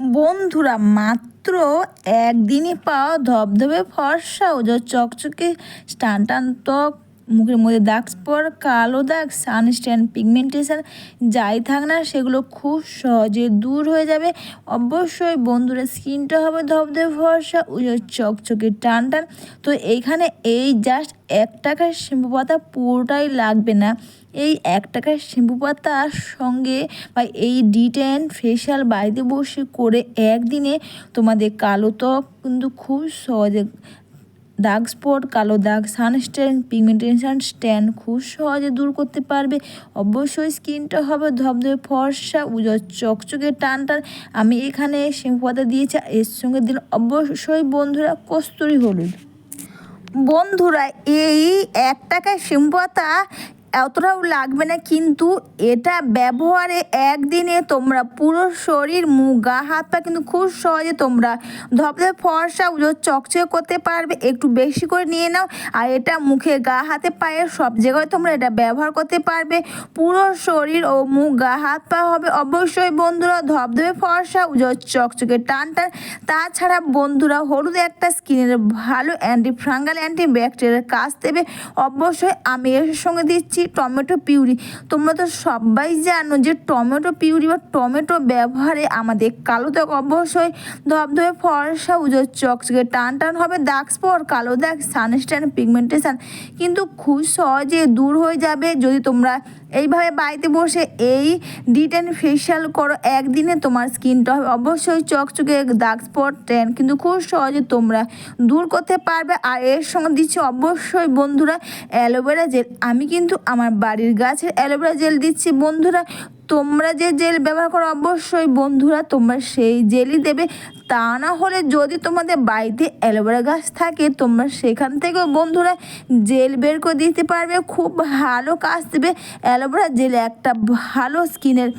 বন্ধুরা মাত্র একদিনই পাওয়া ধবধবে ফর্সা ও যা চকচকে টান টান ত্বক মুখের মধ্যে দাগ স্পট কালো দাগ সানস্ট্যান্ড পিগমেন্টেশন যাই থাক না, সেগুলো খুব সহজে দূর হয়ে যাবে। অবশ্যই বন্ধুরা স্কিনটা হবে ধবধবে ভরসা ও চকচকে টান টান তো এইখানে এই জাস্ট এক টাকার শ্যাম্পু পাতা পুরোটাই লাগবে না। এই এক টাকার শ্যাম্পু পাতার সঙ্গে বা এই ডি টেন ফেশিয়াল বাড়িতে বসে করে একদিনে তোমাদের কালো ত্বক কিন্তু খুব সহজে দাগ স্পট, কালো দাগ সানস্ট্যান পিগমেন্টেশন স্ট্যান্ড খুব সহজে দূর করতে পারবে। অবশ্যই স্কিনটা হবে ধবধবে, ফর্সা উজ্জ্বল চকচকে, টান টান। আমি এখানে শ্যাম্পু পাতা দিয়েছি এর সঙ্গে দিন অবশ্যই বন্ধুরা কস্তুরি হলুদ। বন্ধুরা, এই এক টাকায় শ্যাম্পু পাতা এতটাও লাগবে না, কিন্তু এটা ব্যবহারে একদিনে তোমরা পুরো শরীর, মুখ, গা, হাত পা কিন্তু খুব সহজে তোমরা ধপধপে ফর্সা, উজো, চকচকে করতে পারবে। একটু বেশি করে নিয়ে নাও, আর এটা মুখে, গা, হাতে, পায়ে, সব জায়গায় তোমরা এটা ব্যবহার করতে পারবে। পুরো শরীর ও মুখ, গা, হাত, পা হবে অবশ্যই বন্ধুরা ধপধপে ফর্সা, উজো, চকচকে টান টান তাছাড়া বন্ধুরা হলুদ একটা স্কিনের ভালো অ্যান্টি ফাঙ্গাল অ্যান্টি ব্যাকটেরিয়ার কাজ দেবে। অবশ্যই আমি এর সঙ্গে দিচ্ছি টমেটো পিউরি। তোমরা তো সবাই জানো যে টমেটো পিউরি বা টমেটো ব্যবহারে আমাদের কালো দাগ অবশ্যই ধবধবে ফর্সা উজো চকচকে টান টান হবে দাগ স্পট কালো দাগ, সানস্ট্যান্ড, পিগমেন্টেশন। কিন্তু খুব সহজে দূর হয়ে যাবে যদি তোমরা এইভাবে বাড়িতে বসে এই ডিটেন ফেশিয়াল করো, একদিনে তোমার স্কিনটা হবে। অবশ্যই চকচকে দাগ স্পট ট্যান কিন্তু খুব সহজে তোমরা দূর করতে পারবে। আর এর সঙ্গে দিচ্ছি অবশ্যই বন্ধুরা অ্যালোভেরা জেল আমি কিন্তু আমার বাড়ির গাছের অ্যালোভেরা জেল দিচ্ছি বন্ধুরা। তোমরা যে জেল ব্যবহার করো, অবশ্যই বন্ধুরা তোমরা সেই জেলই দেবে। তা না হলে যদি তোমাদের বাড়িতে অ্যালোভেরা গাছ থাকে, তোমরা সেখান থেকেও বন্ধুরা জেল বের করে দিতে পারবে। খুব ভালো কাজ দেবে। অ্যালোভেরা জেল একটা ভালো স্কিনের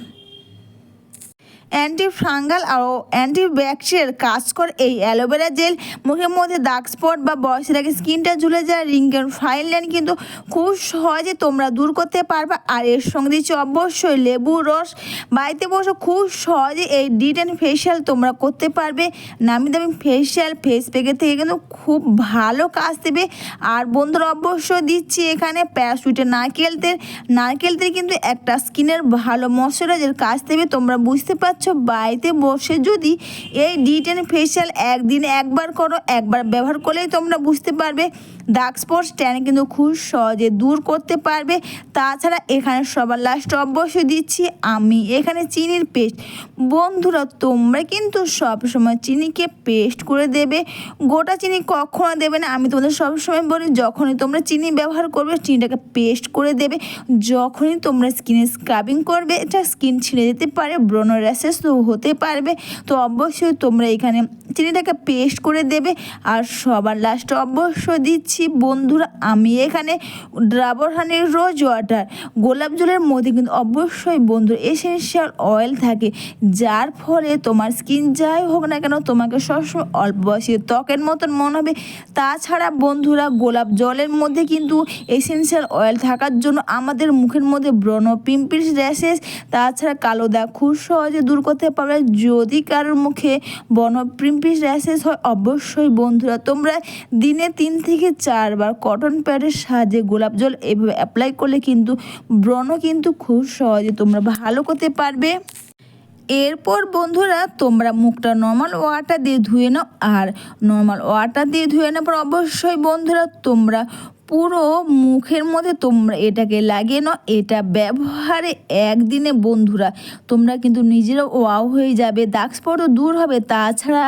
অ্যান্টি ফাঙ্গাল আর অ্যান্টি ব্যাকটেরিয়াল কাজ করে এই অ্যালোভেরা জেল। মুখের মধ্যে দাগ স্পট বা বয়সের আগে স্কিনটা ঝুলে যায় রিঙ্কেল ফাইন লাইন কিন্তু খুব সহজে তোমরা দূর করতে পারবে। আর এর সঙ্গে দিচ্ছি অবশ্যই লেবু, রস। বাড়িতে বসে খুব সহজে এই ডিটেন ফেশিয়াল তোমরা করতে পারবে। নামি দামি ফেশিয়াল ফেস প্যাকের থেকে কিন্তু খুব ভালো কাজ দেবে। আর বন্ধুরা, অবশ্যই দিচ্ছি এখানে প্যারাশুটের নারকেল তেল। নারকেল তেল কিন্তু একটা স্কিনের ভালো ময়শ্চারাইজার কাজ দেবে, তোমরা বুঝতে পারছ বাড়িতে বসে যদি এই ডি টেন ফেশিয়াল একদিনে একবার করো, একবার ব্যবহার করলেই তোমরা বুঝতে পারবে। ডার্ক স্পটস ট্যান কিন্তু খুব সহজে দূর করতে পারবে। তাছাড়া এখানে সবার লাস্ট অবশ্যই দিচ্ছি আমি, এখানে চিনির পেস্ট বন্ধুরা, তোমরা কিন্তু সব সময় চিনিকে পেস্ট করে দেবে। গোটা চিনি কখনো দেবে না। আমি তোমাদের সবসময় বলি, যখনই তোমরা চিনি ব্যবহার করবে, চিনিটাকে পেস্ট করে দেবে। যখনই তোমরা স্কিনে স্ক্রাবিং করবে, এটা স্কিন ছিঁড়ে যেতে পারে ব্রণ তো হতে পারবে। তো অবশ্যই তোমরা এখানে চিনিটাকে পেস্ট করে দেবে। আর সবার লাস্টে অবশ্যই দিচ্ছি, বন্ধুরা, আমি এখানে ড্রাবর হানির রোজ ওয়াটার গোলাপ জলের মধ্যে কিন্তু অবশ্যই বন্ধুরা এসেন্সিয়াল অয়েল থাকে। যার ফলে তোমার স্কিন যাই হোক না কেন, তোমাকে সবসময় অল্প বয়সী ত্বকের মতন মনে হবে। তাছাড়া বন্ধুরা, গোলাপ জলের মধ্যে কিন্তু এসেন্সিয়াল অয়েল থাকার জন্য আমাদের মুখের মধ্যে ব্রণ পিম্পলস র্যাশেস তাছাড়া কালো দাগ খুব সহজে দূর করতে পারবে যদি কারোর মুখে বন পিম্পলস র্যাশেস হয়, অবশ্যই বন্ধুরা তোমরা দিনে তিন থেকে চারবার কটন প্যাডের সাহায্যে গোলাপ জল এভাবে অ্যাপ্লাই করলে কিন্তু ব্রণ কিন্তু খুব সহজে তোমরা ভালো করতে পারবে। এরপর বন্ধুরা তোমরা মুখটা নর্মাল ওয়াটার দিয়ে ধুয়ে নাও। আর নর্মাল ওয়াটার দিয়ে ধুয়ে নেওয়ার পর অবশ্যই বন্ধুরা তোমরা পুরো মুখের মধ্যে তোমরা এটাকে লাগিয়ে নাও। এটা ব্যবহারে একদিনে বন্ধুরা, তোমরা কিন্তু নিজেরাও ওয়াও হয়ে যাবে, দাগ স্পটও দূর হবে। তাছাড়া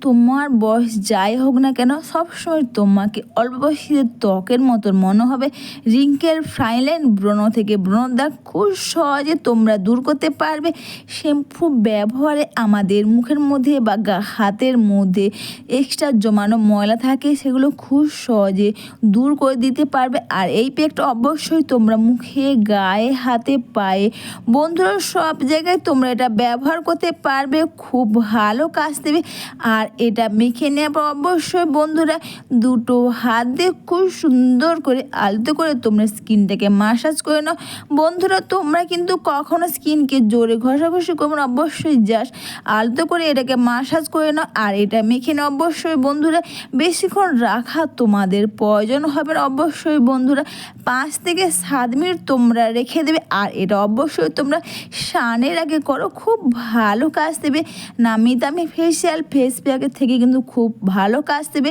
তোমার বয়স যাই হোক না কেন, সবসময় তোমাকে অল্প বয়সীদের ত্বকের মতন মনে হবে, রিঙ্কেল ফ্রাইলাইন ব্রণ থেকে ব্রণ দাগ খুব সহজে তোমরা দূর করতে পারবে। শ্যাম্পু ব্যবহারে আমাদের মুখের মধ্যে বা হাতের মধ্যে এক্সট্রা জমানো ময়লা থাকে, সেগুলো খুব সহজে দূর করে দিতে পারবে। আর এই প্যাকটা অবশ্যই তোমরা মুখে, গায়ে, হাতে, পায়ে, বন্ধুরা সব জায়গায় তোমরা এটা ব্যবহার করতে পারবে, খুব ভালো কাজ দেবে। আর এটা মেখে নেওয়ার পর অবশ্যই বন্ধুরা দুটো হাত দিয়ে খুব সুন্দর করে আলতো করে তোমরা স্কিনটাকে মাসাজ করে নাও। বন্ধুরা, তোমরা কিন্তু কখনো স্কিনকে জোরে ঘষাঘষি করব না, অবশ্যই যাস আলতো করে এটাকে মাসাজ করে নাও আর এটা মেখে নাও। অবশ্যই বন্ধুরা, বেশিক্ষণ রাখা তোমাদের প্রয়োজন হবে না। অবশ্যই বন্ধুরা, পাঁচ থেকে সাত মিনিট তোমরা রেখে দেবে আর এটা অবশ্যই তোমরা স্নানের আগে করো। খুব ভালো কাজ দেবে। নামি দামি ফেসিয়াল ফেস প্যাকের থেকে কিন্তু খুব ভালো কাজ দেবে।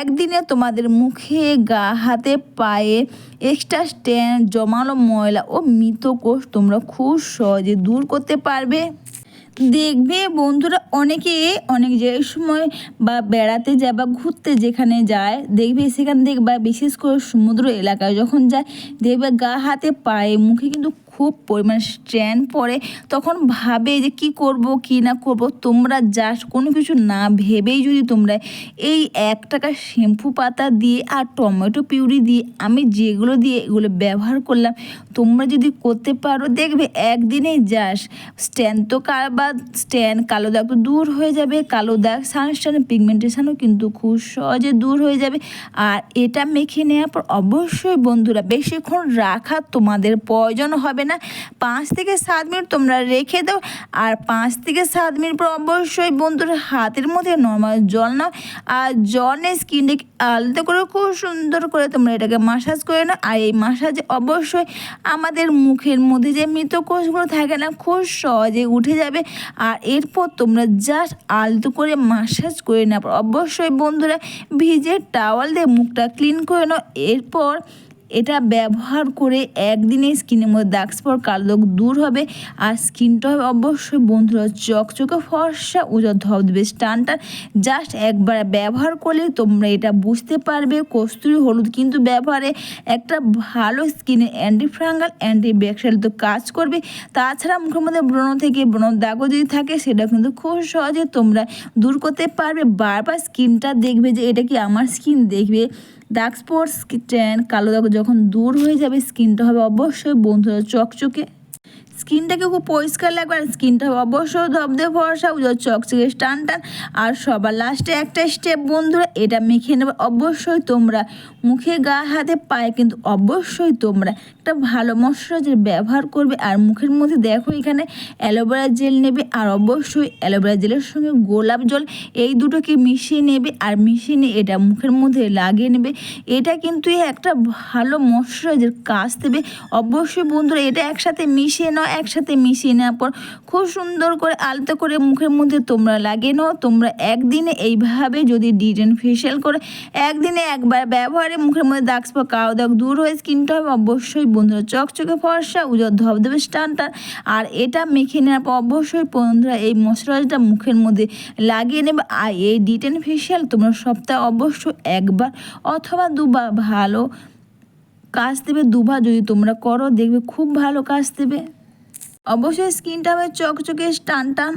একদিনে তোমাদের মুখে, গা, হাতে, পায়ে এক্সট্রা স্ট্যান্ড জমানো ময়লা ও মৃত কোষ তোমরা খুব সহজে দূর করতে পারবে। দেখবে বন্ধুরা, অনেকে অনেক যে সময় বা বেড়াতে যায় বা ঘুরতে যেখানে যায়, দেখবে সেখান থেকে বা বিশেষ করে সমুদ্র এলাকায় যখন যায়, দেখবে গা, হাতে, পায়ে, মুখে কিন্তু খুব পরিমাণে স্ট্যান্ড পড়ে, তখন ভাবে যে কি করব, কি না করব, তোমরা জাস্ট কোনো কিছু না ভেবেই যদি তোমরা এই এক টাকা শ্যাম্পু পাতা দিয়ে আর টমেটো পিউরি দিয়ে আমি যেগুলো দিয়ে এগুলো ব্যবহার করলাম, তোমরা যদি করতে পারো, দেখবে একদিনেই যাস স্ট্যান্ড তো কা বা স্ট্যান্ড কালো দাগ তো দূর হয়ে যাবে, কালো দাগ সানস্টান পিগমেন্টেশনও কিন্তু খুব সহজে দূর হয়ে যাবে। আর এটা মেখে নেওয়ার পর অবশ্যই বন্ধুরা, বেশিক্ষণ রাখা তোমাদের প্রয়োজন হবে না। পাঁচ থেকে সাত মিনিট তোমরা রেখে দাও। আর পাঁচ থেকে সাত মিনিট পর অবশ্যই বন্ধুরা হাতের মধ্যে নর্মাল জল নাও। আর জল নিয়ে স্কিনটাকে আলাদা করে খুব সুন্দর করে তোমরা এটাকে মাসাজ করে নাও। আর এই মাসাজে অবশ্যই আমাদের মুখের মধ্যে যে মৃত কোষগুলো থাকে না, খুব সহজে উঠে যাবে। আর এরপর তোমরা জাস্ট আলতো করে মাসাজ করে নেওয়ার অবশ্যই বন্ধুরা, ভিজে টাওয়াল দিয়ে মুখটা ক্লিন করে নাও। এরপর এটা ব্যবহার করে একদিনে স্কিনের মধ্যে দাগ স্পট কালো দূর হবে। আর স্কিনটা হবে অবশ্যই বন্ধুরা চকচকে ফর্সা উজা দেবে স্টানটা। জাস্ট একবার ব্যবহার করলে তোমরা এটা বুঝতে পারবে, কস্তুরি হলুদ কিন্তু ব্যবহারে একটা ভালো স্কিনে অ্যান্টি ফ্রাঙ্গাল অ্যান্টি তো কাজ করবে। তাছাড়া মুখের মধ্যে ব্রণ থেকে ব্রণ দাগও যদি থাকে সেটা কিন্তু খুব সহজে তোমরা দূর করতে পারবে। বারবার স্কিনটা দেখবে যে এটা কি আমার স্কিন দেখবে ডার্ক স্পট ট্যান কালো দাগ যখন দূর হয়ে যাবে স্কিনটা হবে অবশ্যই বন্ধুরা চকচকে। স্কিনটাকে খুব পরিষ্কার লাগবে আর স্কিনটা হবে অবশ্যই ধবধে ভরসা উজোর চকচকে টান টান। আর সবার লাস্টে একটা স্টেপ বন্ধুরা, এটা মেখে নেবে অবশ্যই তোমরা। মুখে গা, হাতে পায়ে কিন্তু অবশ্যই তোমরা। একটা ভালো ময়শ্চারাইজার ব্যবহার করবে। আর মুখের মধ্যে দেখো এখানে অ্যালোভেরা জেল নেবে। আর অবশ্যই অ্যালোভেরা জেলের সঙ্গে গোলাপ জল, এই দুটোকে মিশিয়ে নেবে। আর মিশিয়ে নিয়ে এটা মুখের মধ্যে লাগিয়ে নেবে। এটা কিন্তু একটা ভালো ময়শ্চারাইজার কাজ দেবে। অবশ্যই বন্ধুরা, এটা একসাথে মিশিয়ে নাও। একসাথে মিশিয়ে নেওয়ার পর খুব সুন্দর করে আলতো করে মুখের মধ্যে তোমরা লাগিয়ে নাও। তোমরা একদিনে এইভাবে যদি ডিটেন ফেশিয়াল করে একদিনে একবার ব্যবহারে মুখের মধ্যে দাগ স্পট কালো দাগ দূর হয়ে স্কিনটা হবে, অবশ্যই বন্ধুরা চকচকে ফর্সা উজর ধবধবে স্টান টান আর এটা মেখে নেওয়ার পর অবশ্যই বন্ধুরা এই মশলাটা মুখের মধ্যে লাগিয়ে নেবে। আর এই ডিটেন ফেশিয়াল তোমরা সপ্তাহে অবশ্যই একবার অথবা দুবার ভালো কাজ দেবে, দুবার যদি তোমরা করো, দেখবে খুব ভালো কাজ দেবে। অবশ্যই স্কিনটা হবে চকচকে টান টান